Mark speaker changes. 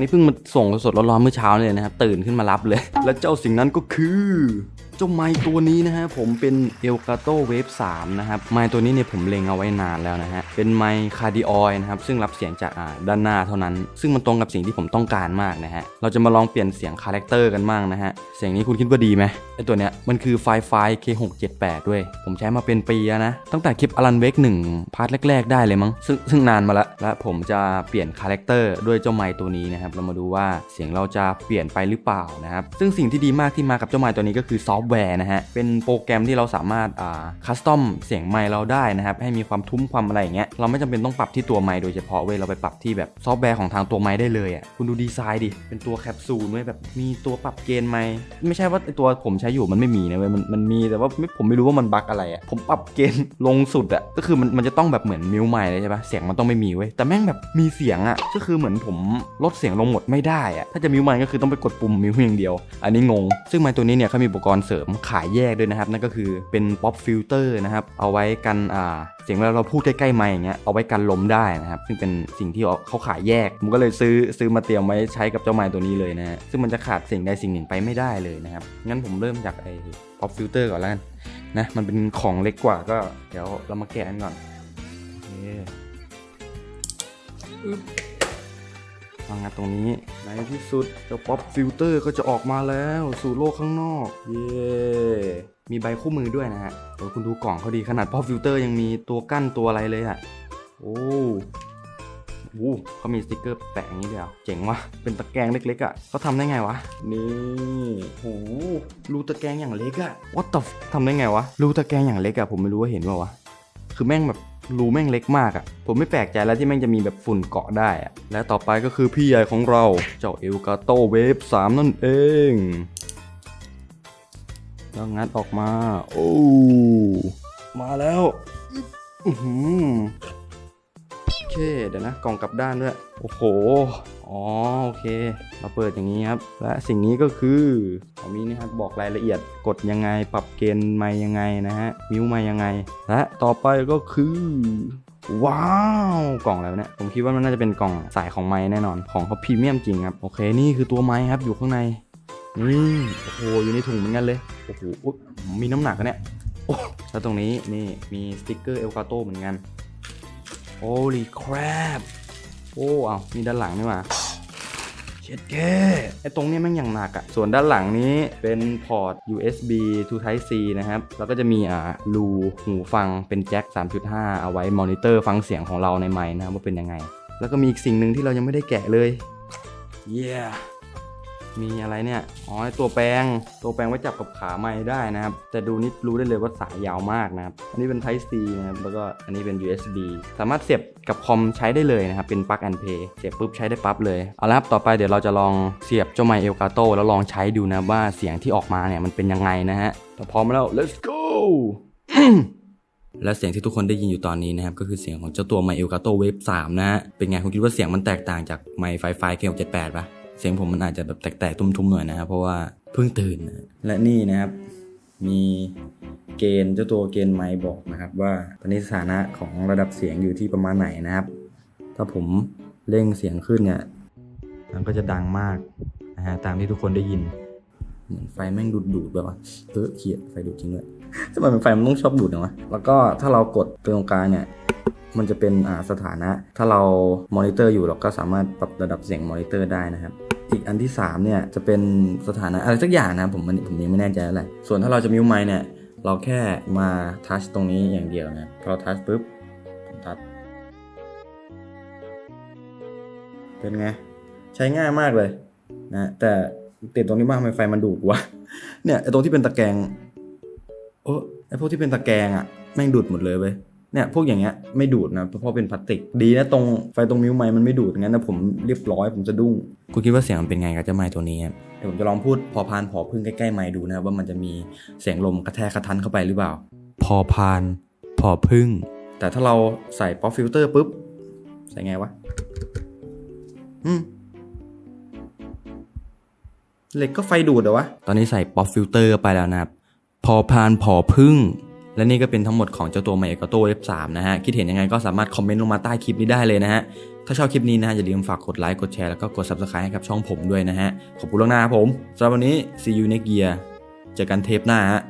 Speaker 1: นี่เพิ่งมาส่งสดๆร้อนๆเมื่อเช้าเลยนะครับตื่นขึ้นมารับเลย และเจ้าสิ่งนั้นก็คือ เจ้าไม้ตัวนี้นะฮะผมเป็นเอลกาโตเวฟ3นะครับไม้ตัวนี้เนี่ยผมเล็งเอาไว้นานแล้วนะฮะเป็นไม้คาร์ดิออยนะครับซึ่งรับเสียงจากด้านหน้าเท่านั้น ซึ่งมันตรงกับสิ่งที่ผมต้องการมากนะฮะเราจะมาลองเปลี่ยนเสียงคาแรคเตอร์กันบ้างนะฮะเสียงนี้คุณคิดว่าดีไหมไอตัวเนี้ยมันคือไฟไฟ K678 ด้วย ผมใช้มาเป็นปีนะ ตั้งแต่คลิปอลันเวกหนึ่งพาร์ทแรก ๆ ได้เลยมั้งซึ่งซึ่งนานมาแล้วและผมจะเปลี่ยนคาแรคเตอร์ด้วยเจ้าไม้ตัวนี้นะครับเรามาดูว่าเสียงเราจะเปลี่ยนไปหรือเปล่านะครับซึ่งสิ่งที่ดีมากที่มากับเจ้าไม้ตัวนี้ก็คือซอฟแวร์นะฮะ เป็นโปรแกรมที่เราสามารถอ่าคัสตอมเสียงไมค์เราได้นะครับ ให้มีความทุ้มความอะไรอย่างเงี้ย เราไม่จำเป็นต้องปรับที่ตัวไมค์โดยเฉพาะเว้ย เราไปปรับที่แบบซอฟต์แวร์ของทางตัวไมค์ได้เลยอะ คุณดูดีไซน์ดิ เป็นตัวแคปซูลเว้ยแบบมีตัวปรับเกณฑ์ไมค์ไม่ใช่ว่าตัวผมใช้อยู่มันไม่มีนะเว้ย มันมันมีแต่ว่าไม่ผมไม่รู้ว่ามันบั๊กอะไรอะ ผมปรับเกณฑ์ลงสุดอะ ก็คือมันมันจะต้องแบบเหมือนมิวไมค์เลยใช่ปะเสียงมันต้องไม่มีเว้ย แต่แม่งแบบมีเสียงอะ ก็คือเหมือนผมลดเสียงลงหมดไม่ได้อะถ้าจะมิวไมค์ก็คือต้องไปกดปุ่มมิวอย่างเดียว อันนี้งง ซึ่งไมค์ตัวนี้เนี่ยเขามีอุปกรณ์เสริมขายแยกด้วยนะครับ นั่นก็คือเป็นป๊อปฟิลเตอร์นะครับ เอาไว้กันอ่าเสียงเวลาเราพูดใกล้ๆไมค์อย่างเงี้ยเอาไว้กันลมได้นะครับ ซึ่งเป็นสิ่งที่เขาขายแยกผมก็เลยซื้อซื้อมาเตรียมไว้ใช้กับเจ้าไมค์ตัวนี้เลยนะฮะซึ่งมันจะขาดสิ่งใดสิ่งหนึ่งไปไม่ได้เลยนะครับงั้นผมเริ่มจากไอ้ป๊อปฟิลเตอร์ก่อนแล้วกันนะมันเป็นของเล็กกว่าก็เดี๋ยวเรามาแกะกันก่อนโอเค อึ๊บวางงานตรงนี้ในที่สุดเจ้าป๊อปฟิลเตอร์ก็จะออกมาแล้วสู่โลกข้างนอก เย้มีใบคู่มือด้วยนะฮะโอ้คุณดูกล่องเขาดีขนาดป๊อปฟิลเตอร์ยังมีตัวกั้นตัวอะไรเลยอะโอ้โหเขามีสติกเกอร์แปะอย่างนี้เดียวเจ๋งว่ะ เป็นตะแกรงเล็กๆอะเขาทำได้ไงวะ นี่โหรูตะแกรงอย่างเล็กอะ what the ทำได้ไงวะ รูตะแกรงอย่างเล็กอะผมไม่รู้ว่าเห็นเปล่าวะ คือแม่งแบบ รูแม่งเล็กมากอะ่ะ ผมไม่แปลกใจแล้วที่แม่งจะมีแบบฝุ่นเกาะได้อะ่ะ และต่อไปก็คือพี่ใหญ่ของเรา เจ้าเอลกาโตเวฟ3นั่นเองแล้วงัดออกมา โอ้ มาแล้วอืโอเค เดี๋ยวนะ กล่องกลับด้านด้วย โอ้โห อ๋อโอเค เราเปิดอย่างนี้ครับ และสิ่งนี้ก็คือผมมีนะครับบอกรายละเอียดกดยังไง ปรับเกณฑ์ไม่ยังไงนะฮะมิวไม่ยังไง และต่อไปก็คือว้าวกล่องอะไรวเนี่ยผมคิดว่ามันน่าจะเป็นกล่องสายของไม้แน่นอนของเขาพรีเมียมจริงครับโอเคนี่คือตัวไม้ครับอยู่ข้างในนี่โอ้โหอยู่ในถุงเหมือนกันเลยโอ้โหมีน้ำหนักอะเนี่ยโอ้แล้วตรงนี้นี่มีสติกเกอร์เอลกาโตเหมือนกัน Holy crap โอ้เอามีด้านหลังนี่หว่าเช็ดแค่ไอ้ตรงเนี้ยแม่งอย่างหนักอะส่วนด้านหลังนี้เป็นพอร์ต USB to Type C นะครับ แล้วก็จะมีอ่ารูหูฟังเป็นแจ็ค 3.5 เอาไว้มอนิเตอร์ฟังเสียงของเราในไมค์นะครับว่าเป็นยังไง แล้วก็มีอีกสิ่งหนึ่งที่เรายังไม่ได้แกะเลย เย้ มีอะไรเนี่ยอ๋อตัวแปรงตัวแปรงไว้จับกับขาไม้ได้นะครับ แต่ดูนี่รู้ได้เลยว่าสายยาวมากนะครับ อันนี้เป็น Type C นะครับแล้วก็อันนี้เป็น USB สามารถเสียบกับคอมใช้ได้เลยนะครับ เป็น plug and play เสียบปุ๊บใช้ได้ปั๊บเลยเอาละครับต่อไปเดี๋ยวเราจะลองเสียบเจ้าไมเอลกาโตแล้วลองใช้ดูนะว่าเสียงที่ออกมาเนี่ยมันเป็นยังไงนะฮะถ้าพร้อมแล้ว let's go และเสียงที่ทุกคนได้ยินอยู่ตอนนี้นะครับ ก็คือเสียงของเจ้าตัวไมเอลกาโตเวฟ3นะฮะเป็นไงคุณคิดว่าเสียงมันแตกต่างจากไมค์ไฟไฟ K678 ปะ เสียงผมมันอาจจะแบบแตกๆตุ้มๆหน่อยนะครับ เพราะว่าเพิ่งตื่นนะและนี่นะครับ มีเกณฑ์เจ้าตัวเกณฑ์ไมค์บอกนะครับ ว่าตอนนี้สถานะของระดับเสียงอยู่ที่ประมาณไหนนะครับ ถ้าผมเร่งเสียงขึ้นเนี่ยมันก็จะดังมากนะฮะตามที่ทุกคนได้ยินเหมือนไฟแม่งดูดดูดๆแบบว่าเออเขียดไฟดูดจริงด้วยทำไมมันไฟมันต้องชอบดูดนะวะแล้วก็ถ้าเรากดตรงกลางเนี่ย มันจะเป็นสถานะ ถ้าเรามอนิเตอร์อยู่เราก็สามารถปรับระดับเสียงมอนิเตอร์ได้นะครับ อีกอันที่3เนี่ยจะเป็นสถานะอะไรสักอย่างนะผมมันผมยังไม่แน่ใจอะไร ส่วนถ้าเราจะมิวไมค์เนี่ยเราแค่มาทัชตรงนี้อย่างเดียวนะพอทัชปุ๊บผมทัชเป็นไง ใช้ง่ายมากเลยนะแต่ติดตรงนี้มากทำไมไฟมันดูดวะเนี่ยไอตรงที่เป็นตะแกรงโอ้ไอพวกที่เป็นตะแกรงอะแม่งดูดหมดเลยเว้ย เนี่ยพวกอย่างเงี้ยไม่ดูดนะเพราะเป็นพลาสติกดีนะตรงไฟตรงมิวไม้มันไม่ดูดงั้นนะผมเรียบร้อยผมจะดุ้งคุณคิดว่าเสียงมันเป็นไงกับเจ้าไม้ตัวนี้ครับเดี๋ยวผมจะลองพูดพอพานพอพึ่งใกล้ๆไม้ดูนะครับว่ามันจะมีเสียงลมกระแทกกระทันเข้าไปหรือเปล่า พอพาน พอพึ่ง แต่ถ้าเราใส่ป๊อปฟิลเตอร์ปุ๊บใส่ไงวะอืมเหล็กก็ไฟดูดเหรอวะตอนนี้ใส่ป๊อปฟิลเตอร์ไปแล้วนะครับพอพานพอพึ่ง และนี่ก็เป็นทั้งหมดของเจ้าตัว My Elgato F3 นะฮะ คิดเห็นยังไงก็สามารถคอมเมนต์ลงมาใต้คลิปนี้ได้เลยนะฮะ ถ้าชอบคลิปนี้นะฮะอย่าลืมฝากกดไลค์กดแชร์แล้วก็กด Subscribe ให้กับช่องผมด้วยนะฮะ ขอบคุณล่วงหน้าครับผมสำหรับวันนี้ see you next year เจอกันเทปหน้าฮะ